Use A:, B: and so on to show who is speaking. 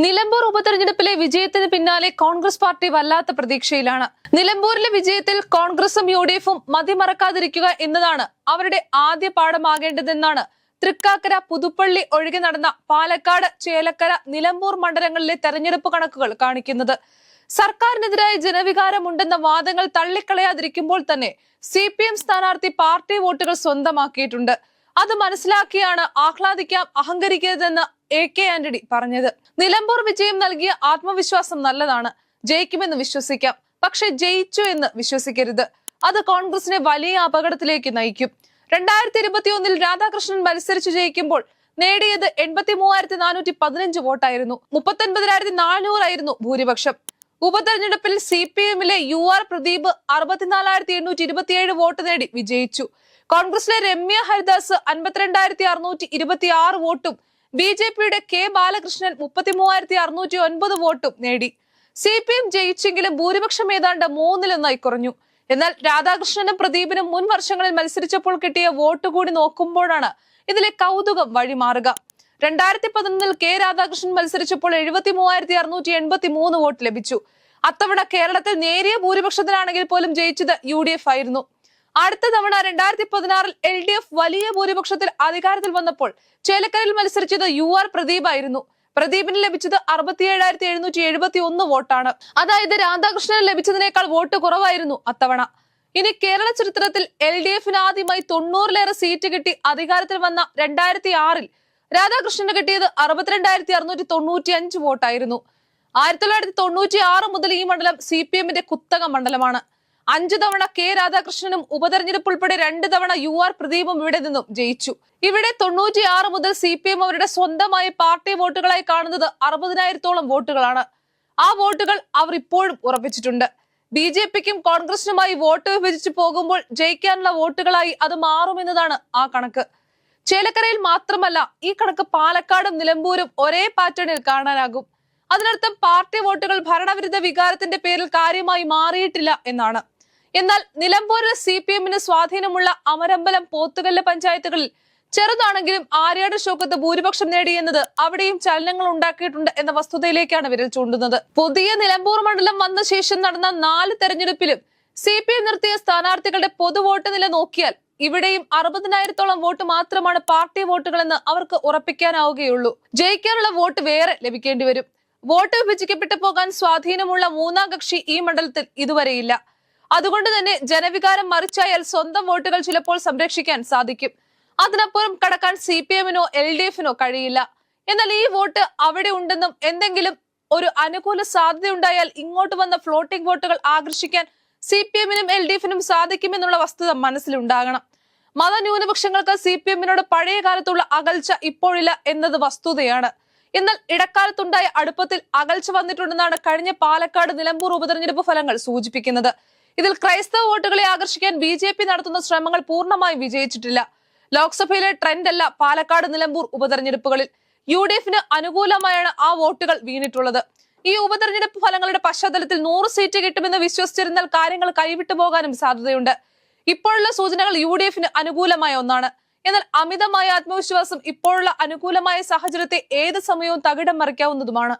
A: നിലമ്പൂർ ഉപതെരഞ്ഞെടുപ്പിലെ വിജയത്തിന് പിന്നാലെ കോൺഗ്രസ് പാർട്ടി വല്ലാത്ത പ്രതീക്ഷയിലാണ്. നിലമ്പൂരിലെ വിജയത്തിൽ കോൺഗ്രസും യു ഡി എഫും മതിമറക്കാതിരിക്കുക എന്നതാണ് അവരുടെ ആദ്യ പാഠമാകേണ്ടതെന്നാണ്. തൃക്കാക്കര പുതുപ്പള്ളി ഒഴികെ നടന്ന പാലക്കാട് ചേലക്കര നിലമ്പൂർ മണ്ഡലങ്ങളിലെ തെരഞ്ഞെടുപ്പ് കണക്കുകൾ കാണിക്കുന്നത്. സർക്കാരിനെതിരായ ജനവികാരമുണ്ടെന്ന വാദങ്ങൾ തള്ളിക്കളയാതിരിക്കുമ്പോൾ തന്നെ സി പി എം സ്ഥാനാർത്ഥി പാർട്ടി വോട്ടുകൾ സ്വന്തമാക്കിയിട്ടുണ്ട്. അത് മനസ്സിലാക്കിയാണ് ആഹ്ലാദിക്കാം അഹങ്കരിക്കരുതെന്ന് എ കെ ആന്റണി പറഞ്ഞത്. നിലമ്പൂർ വിജയം നൽകിയ ആത്മവിശ്വാസം നല്ലതാണ്. ജയിക്കുമെന്ന് വിശ്വസിക്കാം. പക്ഷെ ജയിച്ചു എന്ന് വിശ്വസിക്കരുത്. അത് കോൺഗ്രസിനെ വലിയ അപകടത്തിലേക്ക് നയിക്കും. രണ്ടായിരത്തി ഇരുപത്തി ഒന്നിൽ രാധാകൃഷ്ണൻ മത്സരിച്ച് ജയിക്കുമ്പോൾ നേടിയത് എൺപത്തി മൂവായിരത്തി നാനൂറ്റി പതിനഞ്ച് വോട്ടായിരുന്നു. മുപ്പത്തൊൻപതിനായിരത്തി നാനൂറായിരുന്നു ഭൂരിപക്ഷം. ഉപതെരഞ്ഞെടുപ്പിൽ സി പി എമ്മിലെ യു ആർ പ്രദീപ് അറുപത്തിനാലായിരത്തി എണ്ണൂറ്റി ഇരുപത്തിയേഴ് വോട്ട് നേടി വിജയിച്ചു. കോൺഗ്രസിലെ രമ്യ ഹരിദാസ് അൻപത്തിരണ്ടായിരത്തി അറുന്നൂറ്റി ഇരുപത്തി ആറ് വോട്ടും ബി ജെ പിയുടെ കെ ബാലകൃഷ്ണൻ മുപ്പത്തി മൂവായിരത്തി അറുന്നൂറ്റി ഒൻപത് വോട്ടും നേടി. സി പി എം ജയിച്ചെങ്കിലും ഭൂരിപക്ഷം ഏതാണ്ട് മൂന്നിലൊന്നായി കുറഞ്ഞു. എന്നാൽ രാധാകൃഷ്ണനും പ്രദീപിനും മുൻ വർഷങ്ങളിൽ മത്സരിച്ചപ്പോൾ കിട്ടിയ വോട്ട് കൂടി നോക്കുമ്പോഴാണ് ഇതിലെ കൗതുകം വഴിമാറുക. രണ്ടായിരത്തി പതിനൊന്നിൽ കെ രാധാകൃഷ്ണൻ മത്സരിച്ചപ്പോൾ എഴുപത്തി മൂവായിരത്തി അറുന്നൂറ്റി എൺപത്തി മൂന്ന് വോട്ട് ലഭിച്ചു. അത്തവണ കേരളത്തിൽ നേരിയ ഭൂരിപക്ഷത്തിലാണെങ്കിൽ പോലും ജയിച്ചത് യു ഡി എഫ് ആയിരുന്നു. അടുത്ത തവണ രണ്ടായിരത്തി പതിനാറിൽ എൽ ഡി എഫ് വലിയ ഭൂരിപക്ഷത്തിൽ അധികാരത്തിൽ വന്നപ്പോൾ ചേലക്കരയിൽ മത്സരിച്ചത് യു ആർ പ്രദീപ് ആയിരുന്നു. പ്രദീപിന് ലഭിച്ചത് അറുപത്തിയേഴായിരത്തി എഴുന്നൂറ്റി എഴുപത്തി ഒന്ന് വോട്ടാണ്. അതായത് രാധാകൃഷ്ണന് ലഭിച്ചതിനേക്കാൾ വോട്ട് കുറവായിരുന്നു അത്തവണ. ഇനി കേരള ചരിത്രത്തിൽ എൽ ഡി എഫിന് ആദ്യമായി തൊണ്ണൂറിലേറെ സീറ്റ് കിട്ടി അധികാരത്തിൽ വന്ന രണ്ടായിരത്തി ആറിൽ രാധാകൃഷ്ണന് കിട്ടിയത് അറുപത്തിരണ്ടായിരത്തി അറുന്നൂറ്റി തൊണ്ണൂറ്റി അഞ്ച് വോട്ടായിരുന്നു. ആയിരത്തി തൊള്ളായിരത്തി തൊണ്ണൂറ്റി ആറ് മുതൽ ഈ മണ്ഡലം സി പി എമ്മിന്റെ കുത്തക മണ്ഡലമാണ്. അഞ്ചു തവണ കെ രാധാകൃഷ്ണനും ഉപതെരഞ്ഞെടുപ്പ് ഉൾപ്പെടെ രണ്ട് തവണ യു ആർ പ്രദീപും ഇവിടെ നിന്നും ജയിച്ചു. ഇവിടെ തൊണ്ണൂറ്റി ആറ് മുതൽ സി പി എം അവരുടെ സ്വന്തമായി പാർട്ടി വോട്ടുകളായി കാണുന്നത് അറുപതിനായിരത്തോളം വോട്ടുകളാണ്. ആ വോട്ടുകൾ അവർ ഇപ്പോഴും ഉറപ്പിച്ചിട്ടുണ്ട്. ബി ജെ പിക്കും കോൺഗ്രസിനുമായി വോട്ട് വിഭജിച്ചു പോകുമ്പോൾ ജയിക്കാനുള്ള വോട്ടുകളായി അത് മാറുമെന്നതാണ് ആ കണക്ക്. ചേലക്കരയിൽ മാത്രമല്ല ഈ കണക്ക് പാലക്കാടും നിലമ്പൂരും ഒരേ പാറ്റേണിൽ കാണാനാകും. അതിനർത്ഥം പാർട്ടി വോട്ടുകൾ ഭരണവിരുദ്ധ വികാരത്തിന്റെ പേരിൽ കാര്യമായി മാറിയിട്ടില്ല എന്നാണ്. എന്നാൽ നിലമ്പൂരിൽ സി പി എമ്മിന് സ്വാധീനമുള്ള അമരമ്പലം പോത്തുകല്ല് പഞ്ചായത്തുകളിൽ ചെറുതാണെങ്കിലും ആര്യാട് ഷോക്കത്ത് ഭൂരിപക്ഷം നേടിയെന്നത് അവിടെയും ചലനങ്ങൾ ഉണ്ടാക്കിയിട്ടുണ്ട് എന്ന വസ്തുതയിലേക്കാണ് വിരൽ ചൂണ്ടുന്നത്. പുതിയ നിലമ്പൂർ മണ്ഡലം വന്ന ശേഷം നടന്ന നാല് തെരഞ്ഞെടുപ്പിലും സി പി എം നിർത്തിയ സ്ഥാനാർത്ഥികളുടെ പൊതുവോട്ട് നില നോക്കിയാൽ ഇവിടെയും അറുപതിനായിരത്തോളം വോട്ട് മാത്രമാണ് പാർട്ടി വോട്ടുകളെന്ന് അവർക്ക് ഉറപ്പിക്കാനാവുകയുള്ളൂ. ജയിക്കാനുള്ള വോട്ട് വേറെ ലഭിക്കേണ്ടി വരും. വോട്ട് വിഭജിക്കപ്പെട്ടു പോകാൻ സ്വാധീനമുള്ള മൂന്നാം കക്ഷി ഈ മണ്ഡലത്തിൽ ഇതുവരെയില്ല. അതുകൊണ്ട് തന്നെ ജനവികാരം മറിച്ചായാൽ സ്വന്തം വോട്ടുകൾ ചിലപ്പോൾ സംരക്ഷിക്കാൻ സാധിക്കും. അതിനപ്പുറം കടക്കാൻ സി പി എമ്മിനോ എൽ ഡി എഫിനോ കഴിയില്ല. എന്നാൽ ഈ വോട്ട് അവിടെ ഉണ്ടെന്നും എന്തെങ്കിലും ഒരു അനുകൂല സാധ്യത ഉണ്ടായാൽ ഇങ്ങോട്ട് വന്ന ഫ്ലോട്ടിംഗ് വോട്ടുകൾ ആകർഷിക്കാൻ സി പി എമ്മിനും എൽ ഡി എഫിനും സാധിക്കുമെന്നുള്ള വസ്തുത മനസ്സിലുണ്ടാകണം. മതന്യൂനപക്ഷങ്ങൾക്ക് സി പി എമ്മിനോട് പഴയ കാലത്തുള്ള അകൽച്ച ഇപ്പോഴില്ല എന്നത് വസ്തുതയാണ്. എന്നാൽ ഇടക്കാലത്തുണ്ടായ അടുപ്പത്തിൽ അകൽച്ച വന്നിട്ടുണ്ടെന്നാണ് കഴിഞ്ഞ പാലക്കാട് നിലമ്പൂർ ഉപതെരഞ്ഞെടുപ്പ് ഫലങ്ങൾ സൂചിപ്പിക്കുന്നത്. ഇതിൽ ക്രൈസ്തവ വോട്ടുകളെ ആകർഷിക്കാൻ ബി ജെ പി നടത്തുന്ന ശ്രമങ്ങൾ പൂർണമായും വിജയിച്ചിട്ടില്ല. ലോക്സഭയിലെ ട്രെൻഡ് അല്ല പാലക്കാട് നിലമ്പൂർ ഉപതെരഞ്ഞെടുപ്പുകളിൽ. യു ഡി എഫിന് അനുകൂലമായാണ് ആ വോട്ടുകൾ വീണിട്ടുള്ളത്. ഈ ഉപതെരഞ്ഞെടുപ്പ് ഫലങ്ങളുടെ പശ്ചാത്തലത്തിൽ നൂറ് സീറ്റ് കിട്ടുമെന്ന് വിശ്വസിച്ചിരുന്നാൽ കാര്യങ്ങൾ കൈവിട്ടു പോകാനും സാധ്യതയുണ്ട്. ഇപ്പോഴുള്ള സൂചനകൾ യു ഡി എഫിന് അനുകൂലമായ ഒന്നാണ്. എന്നാൽ അമിതമായ ആത്മവിശ്വാസം ഇപ്പോഴുള്ള അനുകൂലമായ സാഹചര്യത്തെ ഏത് സമയവും തകിടം മറിക്കാവുന്നതുമാണ്.